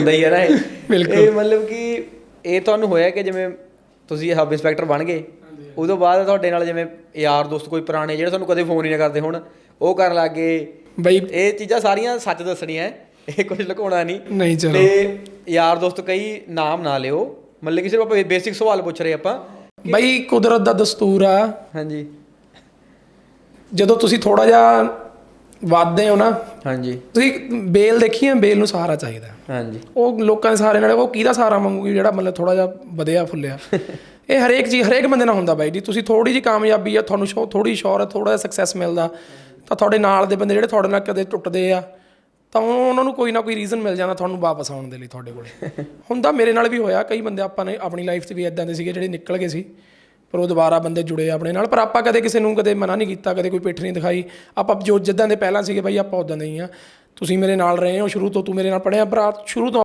ਹੁੰਦਾ ਹੀ ਹੈ ਨਾ ਇਹ। ਬਿਲਕੁਲ। ਇਹ ਮਤਲਬ ਕਿ ਇਹ ਤੁਹਾਨੂੰ ਹੋਇਆ ਕਿ ਜਿਵੇਂ ਤੁਸੀਂ ਹਬ ਇੰਸਪੈਕਟਰ ਬਣ ਗਏ ਉਦੋਂ ਬਾਅਦ ਤੁਹਾਡੇ ਨਾਲ ਜਿਵੇਂ ਯਾਰ ਦੋਸਤ ਕੋਈ ਪੁਰਾਣੇ ਜਿਹੜੇ ਤੁਹਾਨੂੰ ਕਦੇ ਫੋਨ ਹੀ ਨਾ ਕਰਦੇ ਹੁਣ ਉਹ ਕਰਨ ਲੱਗ। ਗਏ ਬਈ ਇਹ ਚੀਜ਼ਾਂ ਸਾਰੀਆਂ ਸੱਚ ਦੱਸਣੀਆਂ ਹੈ, ਇਹ ਕੁਝ ਲੁਕਾਉਣਾ ਨਹੀਂ ਨਹੀਂ ਚਲੋ। ਤੇ ਯਾਰ ਦੋਸਤ ਕਈ ਨਾਮ ਨਾ ਲਿਓ ਮਤਲਬ ਕਿ ਸਿਰਫ ਆਪਾਂ ਬੇਸਿਕ ਸਵਾਲ ਪੁੱਛ ਰਹੇ ਆਪਾਂ। ਬਈ ਕੁਦਰਤ ਦਾ ਦਸਤੂਰ ਆ। ਹਾਂਜੀ। ਜਦੋਂ ਤੁਸੀਂ ਥੋੜਾ ਜਿਹਾ ਵੱਧਦੇ ਹੋ ਨਾ ਹਾਂਜੀ। ਤੁਸੀਂ ਬੇਲ ਦੇਖੀ ਹੈ? ਬੇਲ ਨੂੰ ਸਹਾਰਾ ਚਾਹੀਦਾ ਹਾਂਜੀ। ਉਹ ਲੋਕਾਂ ਦੇ ਸਹਾਰੇ ਨਾਲ ਉਹ ਕਿਹਦਾ ਸਹਾਰਾ ਮੰਗੂਗੀ ਜਿਹੜਾ ਮਤਲਬ ਥੋੜਾ ਜਿਹਾ ਵਧਿਆ ਫੁੱਲਿਆ? ਇਹ ਹਰੇਕ ਚੀਜ਼ ਹਰੇਕ ਬੰਦੇ ਨਾਲ ਹੁੰਦਾ ਬਾਈ ਜੀ। ਤੁਸੀਂ ਥੋੜੀ ਜਿਹੀ ਕਾਮਯਾਬੀ ਆ ਤੁਹਾਨੂੰ ਥੋੜੀ ਸ਼ੋਹਰਤ ਥੋੜਾ ਜਿਹਾ ਸਕਸੈਸ ਮਿਲਦਾ ਤਾਂ ਤੁਹਾਡੇ ਨਾਲ ਦੇ ਬੰਦੇ ਜਿਹੜੇ ਤੁਹਾਡੇ ਨਾਲ ਕਦੇ ਟੁੱਟਦੇ ਆ ਤਾਂ ਉਹ- ਉਹਨਾਂ ਨੂੰ ਕੋਈ ਨਾ ਕੋਈ ਰੀਜ਼ਨ ਮਿਲ ਜਾਂਦਾ ਤੁਹਾਨੂੰ ਵਾਪਸ ਆਉਣ ਦੇ ਲਈ ਤੁਹਾਡੇ ਕੋਲੇ। ਹੁੰਦਾ ਮੇਰੇ ਨਾਲ ਵੀ ਹੋਇਆ ਕਈ ਬੰਦੇ ਆਪਾਂ ਨੇ ਆਪਣੀ ਲਾਈਫ 'ਚ ਵੀ ਇਦਾਂ ਦੇ ਸੀਗੇ ਜਿਹੜੇ ਨਿਕਲ ਗਏ ਸੀ। ਪਰ ਉਹ ਦੁਬਾਰਾ ਬੰਦੇ ਜੁੜੇ ਆਪਣੇ ਨਾਲ। ਪਰ ਆਪਾਂ ਕਦੇ ਕਿਸੇ ਨੂੰ ਕਦੇ ਮਨਾ ਨਹੀਂ ਕੀਤਾ, ਕਦੇ ਕੋਈ ਪਿੱਠ ਨਹੀਂ ਦਿਖਾਈ। ਆਪਾਂ ਜੋ ਜਿੱਦਾਂ ਦੇ ਪਹਿਲਾਂ ਸੀਗੇ, ਬਾਈ ਆਪਾਂ ਉਦਾਂ ਦੇ ਹੀ ਆ। ਤੁਸੀਂ ਮੇਰੇ ਨਾਲ ਰਹੇ ਹੋ, ਸ਼ੁਰੂ ਤੋਂ ਤੂੰ ਮੇਰੇ ਨਾਲ ਪੜਿਆ ਭਰਾ, ਸ਼ੁਰੂ ਤੋਂ